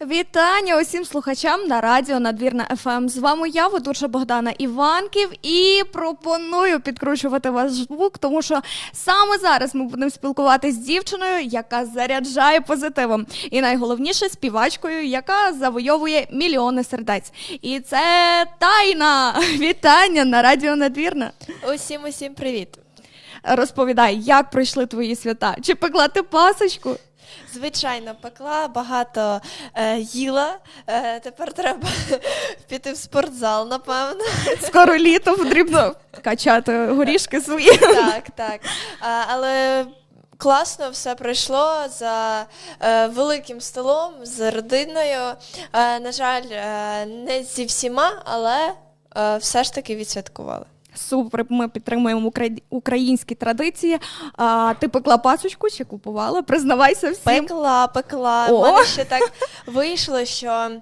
Вітання усім слухачам на радіо Надвірна ФМ. З вами я, ведуча Богдана Іванків, і пропоную підкручувати ваш звук, тому що саме зараз ми будемо спілкуватися з дівчиною, яка заряджає позитивом, і найголовніше співачкою, яка завойовує мільйони сердець. І це тайна вітання на радіо Надвірна. Усім усім привіт. Розповідай, як пройшли твої свята? Чи пекла ти пасочку? Звичайно, пекла, багато е, їла. Е, тепер треба піти в спортзал, напевно. Скоро літо потрібно качати горішки свої. Так, так. А, але класно все пройшло за е, великим столом, з родиною. Е, на жаль, е, не зі всіма, але е, все ж таки відсвяткували. Супер, ми підтримуємо українські традиції. А, ти пекла пасочку чи купувала? Признавайся всім. Пекла, пекла. У мене ще так вийшло, що е,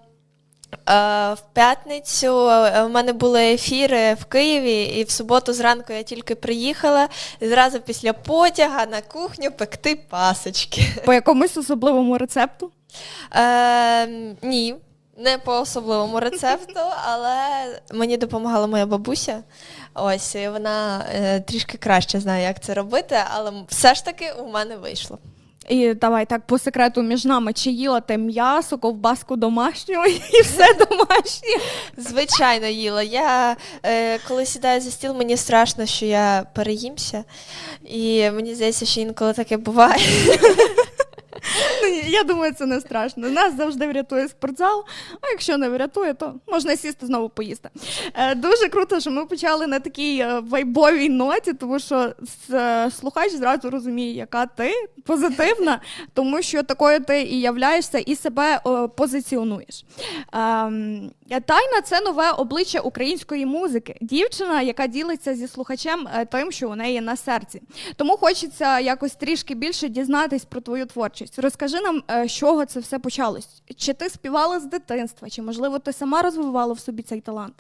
в п'ятницю е, в мене були ефіри в Києві, і в суботу зранку я тільки приїхала, і зразу після потяга на кухню пекти пасочки. По якомусь особливому рецепту. Е, ні. Не по особливому рецепту, але мені допомагала моя бабуся. Ось і вона е, трішки краще знає, як це робити, але все ж таки у мене вийшло. І давай так по секрету між нами, чи їла ти м'ясо, ковбаску домашню і все домашнє. Звичайно, їла. Я е, коли сідаю за стіл, мені страшно, що я переїмся. І мені здається, що інколи таке буває. Я думаю, це не страшно. Нас завжди врятує спортзал, а якщо не врятує, то можна сісти знову поїсти. Е, Дуже круто, що ми почали на такій е, вайбовій ноті, тому що е, слухач зразу розуміє, яка ти позитивна, тому що такою ти і являєшся, і себе позиціонуєш. Ем, Тайна це нове обличчя української музики. Дівчина, яка ділиться зі слухачем тим, що у неї на серці. Тому хочеться якось трішки більше дізнатись про твою творчість. Розкажи нам, е, з чого це все почалось? Чи ти співала з дитинства, чи можливо ти сама розвивала в собі цей талант?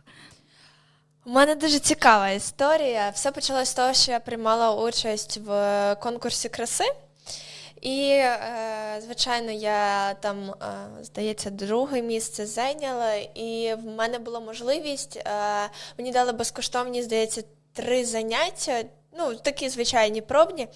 У мене дуже цікава історія. Все почалося з того, що я приймала участь в конкурсі краси. І, е, звичайно, я там, е, здається, друге місце зайняла, і в мене була можливість, мені дали безкоштовні, здається, три заняття, ну, такі звичайні пробні.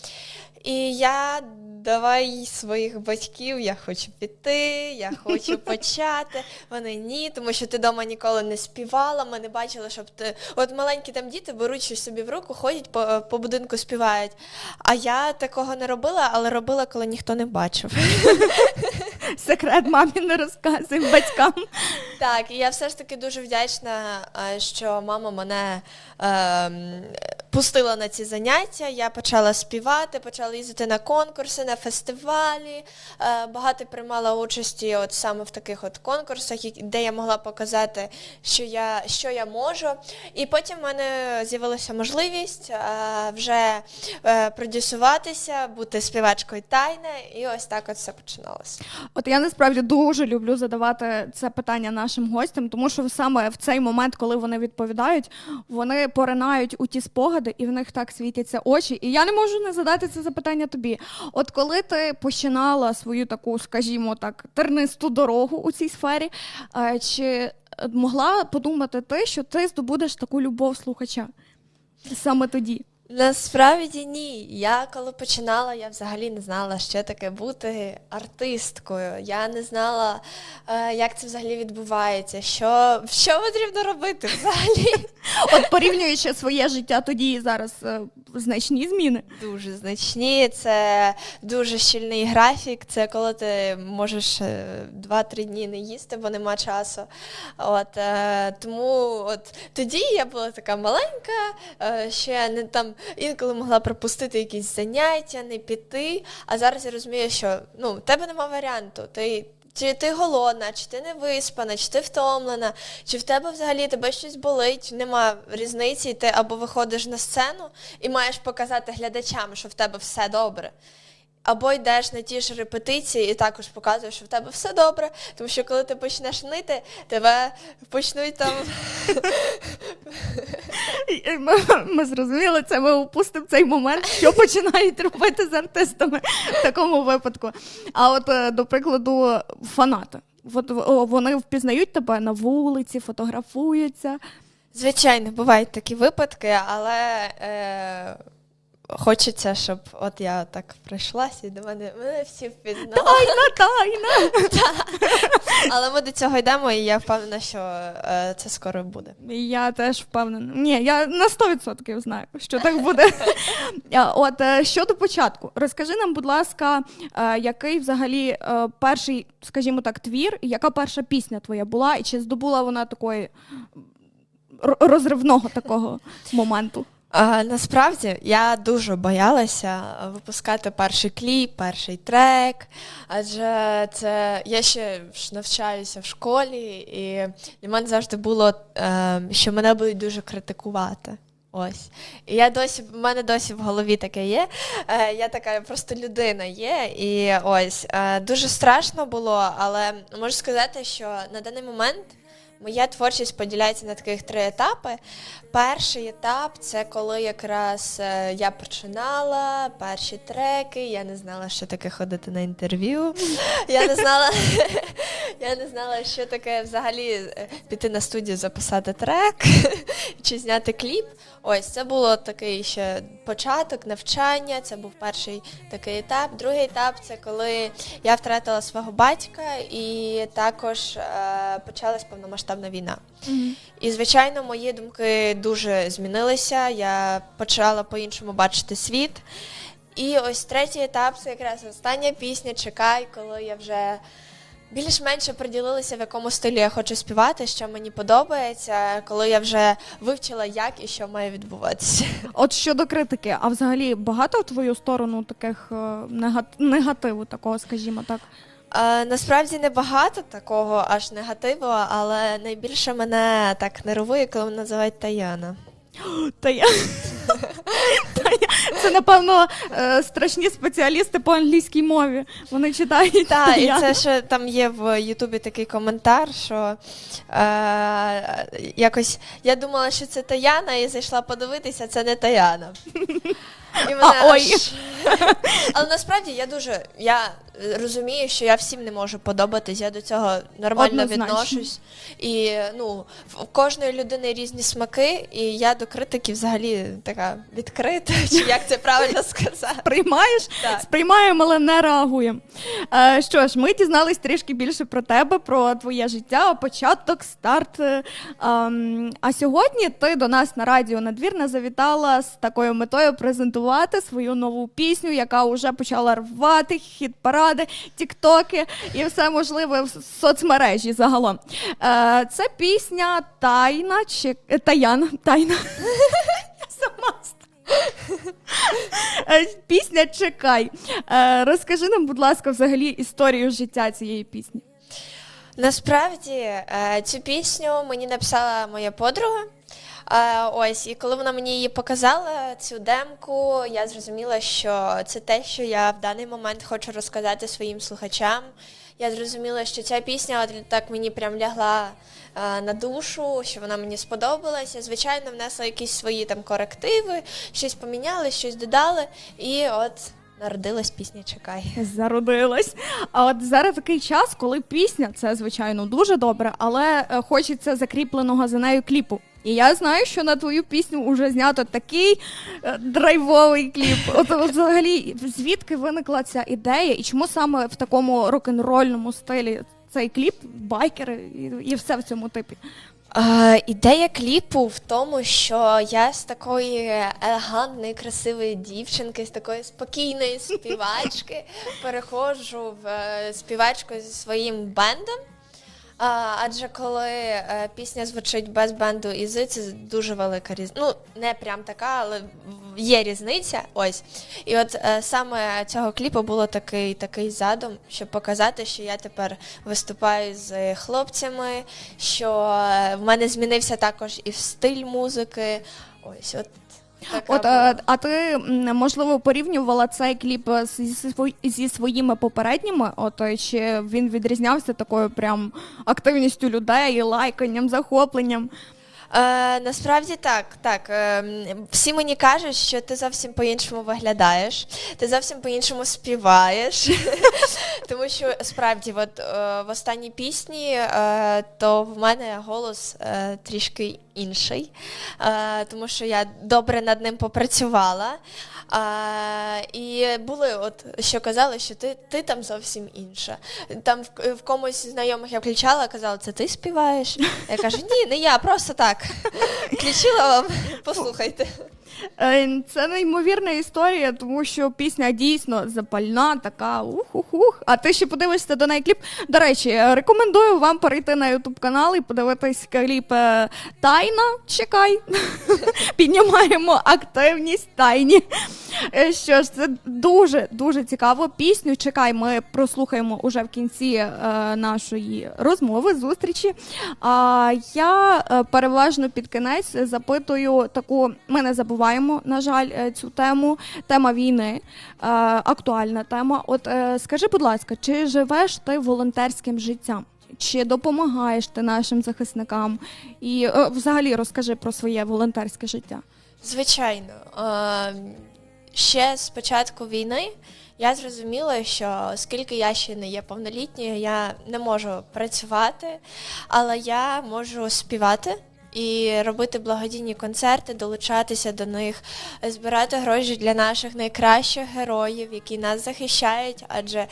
І я давай своїх батьків, я хочу піти, я хочу почати. Вони ні, тому що ти вдома ніколи не співала. Ми не бачили, щоб ти. От маленькі там діти беруть щось собі в руку, ходять по, по будинку, співають. А я такого не робила, але робила, коли ніхто не бачив. Секрет мамі не розказуй батькам. Так, і я все ж таки дуже вдячна, е, що мама мене ем, пустила на ці заняття. Я почала співати, почала їздити на конкурси, на фестивалі. Е, багато приймала участі от саме в таких от конкурсах, де я могла показати, що я, що я можу. І потім в мене з'явилася можливість е, вже е, продюсуватися, бути співачкою тайне, і ось так от все починалося. От я насправді дуже люблю задавати це питання нашим гостям, тому що саме в цей момент, коли вони відповідають, вони поринають у ті спогади, і в них так світяться очі. І я не можу не задати це запитання тобі. От коли ти починала свою таку, скажімо так, тернисту дорогу у цій сфері, е, чи могла подумати ти, що ти здобудеш таку любов слухача саме тоді? Насправді ні. Я коли починала, я взагалі не знала, що таке бути артисткою. Я не знала, е, як це взагалі відбувається, що, що потрібно робити взагалі. От порівнюючи своє життя тоді і зараз е, значні зміни. Дуже значні, це дуже щільний графік. Це коли ти можеш е, 2-3 дні не їсти, бо нема часу. От, е, тому от тоді я була така маленька, е, ще не там інколи могла пропустити якісь заняття, не піти. А зараз я розумію, що ну, в тебе нема варіанту. Ти чи ти голодна, чи ти не виспана, чи ти втомлена, чи в тебе взагалі тебе щось болить, нема різниці, ти або виходиш на сцену і маєш показати глядачам, що в тебе все добре. Або йдеш на ті ж репетиції і також показуєш, що в тебе все добре, тому що коли ти почнеш нити, тебе почнуть там Ми, ми зрозуміли це, ми упустимо цей момент, що починають робити з артистами в такому випадку. А от, е, до прикладу, фанати. Вони впізнають тебе на вулиці, фотографуються. Звичайно, бувають такі випадки, але е, хочеться, щоб от я так прийшлася і до мене мене всі впізнали. Тайна, тайна! Але ми до цього йдемо, і я впевнена, що е, це скоро буде. Я теж впевнена. Ні, я на 100% знаю, що так буде. От е, щодо початку, розкажи нам, будь ласка, е, який взагалі е, перший, скажімо так, твір, яка перша пісня твоя була, і чи здобула вона такої розривного такого моменту? А, Насправді я дуже боялася випускати перший кліп, перший трек, адже це я ще навчаюся в школі, і для мене завжди було, е, що мене будуть дуже критикувати. Ось. І я досі, в мене досі в голові таке є. Е, Я така просто людина є. І ось е, дуже страшно було, але можу сказати, що на даний момент. Моя творчість поділяється на таких три етапи. Перший етап це коли якраз е, я починала перші треки. Я не знала, що таке ходити на інтерв'ю. Я не знала, я не знала, що таке взагалі е, піти на студію, записати трек чи зняти кліп. Ось це було такий ще початок навчання. Це був перший такий етап. Другий етап це коли я втратила свого батька, і також е, почалась повномасштабна війна. Mm-hmm. І звичайно, мої думки дуже змінилися. Я почала по-іншому бачити світ. І ось третій етап це якраз остання пісня Чекай, коли я вже більш-менше приділилася, в якому стилі я хочу співати, що мені подобається, коли я вже вивчила, як і що має відбуватися. От щодо критики, а взагалі багато в твою сторону таких е, негативу, такого, скажімо так. Е, насправді небагато такого аж негативу, але найбільше мене так нервує, коли мене називають Таяна. Таяна. Це, напевно, е, страшні спеціалісти по англійській мові. Вони читають. Так, і це ще там є в Ютубі такий коментар, що е, якось я думала, що це Таяна, і зайшла подивитися, це не Таяна. І мене а, ой. Аж... Але насправді я дуже я розумію, що я всім не можу подобатись, я до цього нормально Однозначно. відношусь. І ну, в кожної людини різні смаки, і я до критики взагалі така відкрита, чи як це правильно сказати. Сприймаєш? Так. Сприймаємо, але не реагуємо. Е, Що ж, ми дізнались трішки більше про тебе, про твоє життя, початок, старт. Е, а сьогодні ти до нас на радіо надвірна завітала з такою метою презентувати свою нову пісню, яка вже почала рвати хіт парад ради, тіктоки і все можливе в соцмережі загалом. Е, Це пісня Тайна чи Таяна. Тайна. Е, Пісня Чекай. Е, Розкажи нам, будь ласка, взагалі історію життя цієї пісні. Насправді цю пісню мені написала моя подруга. Ось, і коли вона мені її показала, цю демку, я зрозуміла, що це те, що я в даний момент хочу розказати своїм слухачам. Я зрозуміла, що ця пісня от так мені прям лягла на душу, що вона мені сподобалася. Звичайно, внесла якісь свої там корективи, щось поміняли, щось додали, і от. Народилась пісня Чекай. Зародилась. А от зараз такий час, коли пісня, це звичайно дуже добре, але е, хочеться закріпленого за нею кліпу. І я знаю, що на твою пісню вже знято такий е, драйвовий кліп. От, взагалі, звідки виникла ця ідея, і чому саме в такому рок-н-рольному стилі цей кліп, байкери і, і все в цьому типі? Е, ідея кліпу в тому, що я з такої елегантної, красивої дівчинки, з такої спокійної співачки переходжу в е, співачку зі своїм бендом. А, Адже коли е, пісня звучить без бенду і з, це дуже велика різниця. Ну, не прям така, але є різниця. Ось. І от е, саме цього кліпу було такий такий задум, щоб показати, що я тепер виступаю з хлопцями, що е, в мене змінився також і стиль музики. Ось от От, а, а ти можливо порівнювала цей кліп зі, зі своїми попередніми? От чи він відрізнявся такою прям активністю людей, лайканням, захопленням? Е, насправді так, так. Е, всі мені кажуть, що ти зовсім по-іншому виглядаєш, ти зовсім по-іншому співаєш. Тому що справді, от, е, в останній пісні, е, то в мене голос е, трішки інший, е, тому що я добре над ним попрацювала. А, і були, от що казали, що ти, ти там зовсім інша. Там в, в комусь знайомих я включала, казала, це ти співаєш? Я кажу, ні, не я, просто так. Включила вам, послухайте. Е, Це неймовірна історія, тому що пісня дійсно запальна, така ух-ух-ух. А ти ще подивишся до неї кліп. До речі, рекомендую вам перейти на Ютуб канал і подивитись кліп е, Тайна. Чекай. Піднімаємо активність тайні. Е, Що ж, це дуже дуже цікаво. Пісню чекай, ми прослухаємо уже в кінці е, нашої розмови, зустрічі. А я е, переважно під кінець запитую таку. Ми не забуваємо, на жаль, е, цю тему. Тема війни, е, актуальна тема. От е, скажи, будь ласка, чи живеш ти волонтерським життям? Чи допомагаєш ти нашим захисникам? І е, взагалі розкажи про своє волонтерське життя. Звичайно. Ще з початку війни я зрозуміла, що оскільки я ще не є повнолітньою, я не можу працювати, але я можу співати. І робити благодійні концерти, долучатися до них, збирати гроші для наших найкращих героїв, які нас захищають. Адже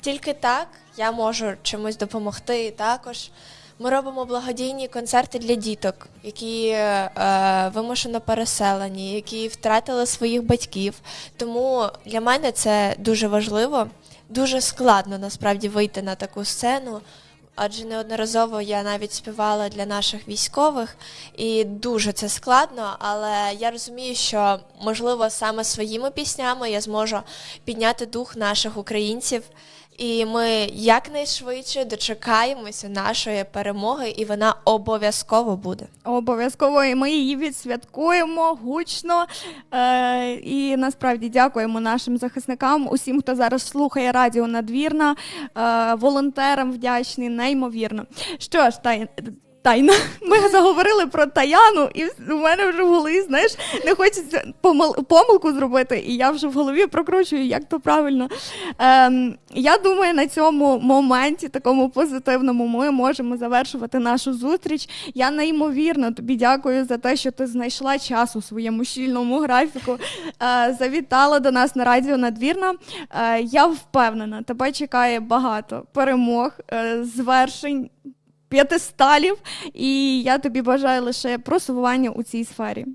тільки так я можу чомусь допомогти. Також ми робимо благодійні концерти для діток, які е, вимушено переселені, які втратили своїх батьків. Тому для мене це дуже важливо, дуже складно насправді вийти на таку сцену. Адже неодноразово я навіть співала для наших військових, і дуже це складно. Але я розумію, що можливо саме своїми піснями я зможу підняти дух наших українців, і ми якнайшвидше дочекаємося нашої перемоги, і вона обов'язково буде. Обов'язково і ми її відсвяткуємо гучно. Е, і насправді дякуємо нашим захисникам, усім, хто зараз слухає радіо надвірна, е, волонтерам вдячні, неймовірно. Що ж, тай, тайна, ми заговорили про Таяну, і у мене вже в голові, знаєш, не хочеться помил, помилку зробити, і я вже в голові прокручую, як то правильно. Ем, я думаю, на цьому моменті, такому позитивному, ми можемо завершувати нашу зустріч. Я неймовірно тобі дякую за те, що ти знайшла час у своєму щільному графіку, е, завітала до нас на радіо Надвірна. Е, я впевнена, тебе чекає багато перемог, е, звершень. П'ятисталів, і я тобі бажаю лише просування у цій сфері.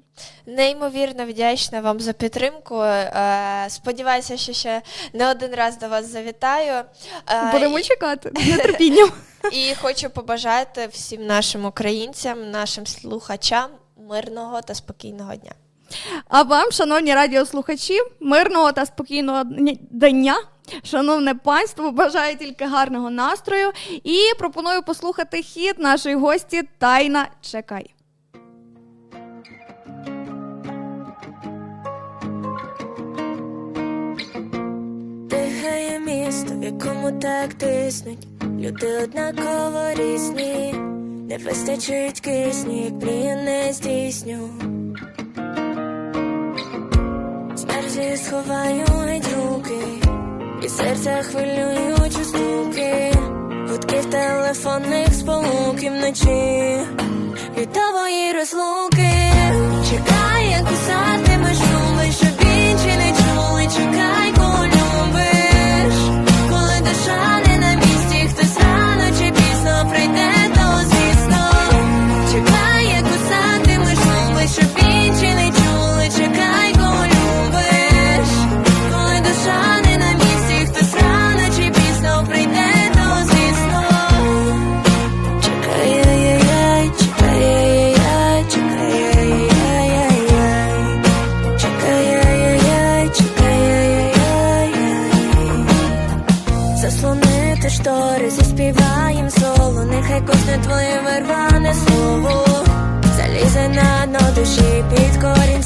Неймовірно вдячна вам за підтримку. Е, Сподіваюся, що ще не один раз до вас завітаю. Е, Будемо чекати з нетерпінням. І хочу побажати всім нашим українцям, нашим слухачам мирного та спокійного дня. А вам, шановні радіослухачі, мирного та спокійного дня. Шановне панство, бажаю тільки гарного настрою і пропоную послухати хід нашої гості Тайна Чекай. Дихає місто, в якому так тиснуть. Люди однаково різні, не вистачить кисню, як мрію не здійсню. Смерті сховаю геть руки, і серця хвилюючі звуки, гудків телефонних сполуків вночі від твої розлуки. чекає як нехай кожне твоє вирване слово залізе на дно душі під корінь.